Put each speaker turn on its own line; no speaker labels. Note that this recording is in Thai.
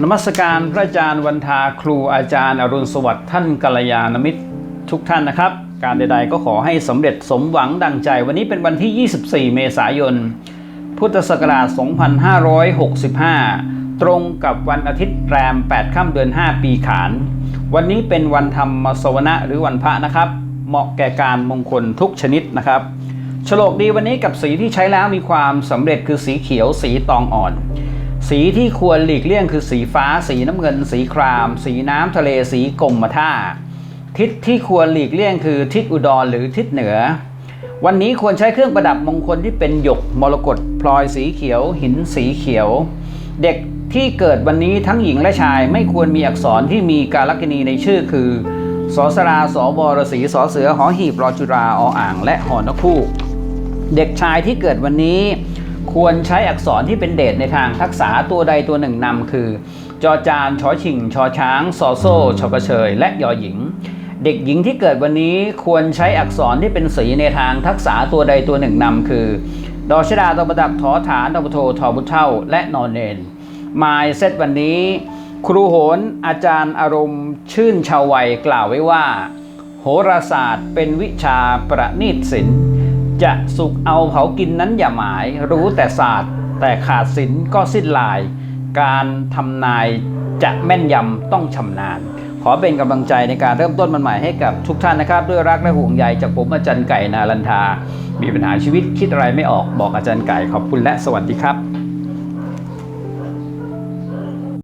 นมัสการพระอาจารย์วันทาครูอาจารย์อรุณสวัสดิ์ท่านกัลยาณมิตรทุกท่านนะครับ การใดๆก็ขอให้สำเร็จสมหวังดังใจ วันนี้เป็นวันที่ 24 เมษายน พุทธศักราช 2565 ตรงกับวันอาทิตย์แรม 8 ค่ำเดือน 5 ปีขาน วันนี้เป็นวันธรรมสวนะหรือวันพระนะครับ เหมาะแก่การมงคลทุกชนิดนะครับโฉลกดีวันนี้กับสีที่ใช้แล้วมีความสำเร็จคือสีเขียวสีตองอ่อน สีที่ควรหลีกเลี่ยงคือสีฟ้า สีน้ำเงิน สีคราม สีน้ำทะเลสีกรมท่า ทิศที่ควรหลีกเลี่ยงคือทิศอุดรหรือทิศเหนือ วันนี้ควรใช้เครื่องประดับมงคลที่เป็นหยกมรกตพลอยสีเขียว หินสีเขียว เด็กที่เกิดวันนี้ทั้งหญิงและชายไม่ควรมีอักษรที่มีการลักณีในชื่อคือสอสราสอบรสีสอเสือหอหีบรอจุราออ่าง และหอนกคู่ เด็กชายที่เกิดวันนี้ ควรใช้อักษรที่เป็นเดชในทางทักษะตัวใดตัวหนึ่งนำคือ จอจานชอชิง ชอช้าง ซอโซ่ชอกระเชย และยอหญิง เด็กหญิงที่เกิดวันนี้ควรใช้อักษรที่เป็นสีในทางทักษะตัวใดตัวหนึ่งนำคือ ดอชดาตอประดับทอฐานตอปโททอบุเท่า และนอนเนนมายเซตวันนี้ ครูโหนอาจารย์อารมณ์ชื่นชาววัยกล่าวไว้ว่า โหราศาสตร์เป็นวิชาประณีตศิลป์ จะสุกเอาเผากินนั้นอย่าหมาย รู้แต่ศาสตร์ แต่ขาดศิลก็สิ้นลาย การทำนายจะแม่นยำต้องชำนาญ ขอเป็นกำลังใจในการเริ่มต้นมันใหม่ให้กับทุกท่านนะครับ ด้วยรักและห่วงใยจากผมอาจารย์ไก่นาลันทา มีปัญหาชีวิตคิดอะไรไม่ออกบอกอาจารย์ไก่ขอบคุณและสวัสดีครับ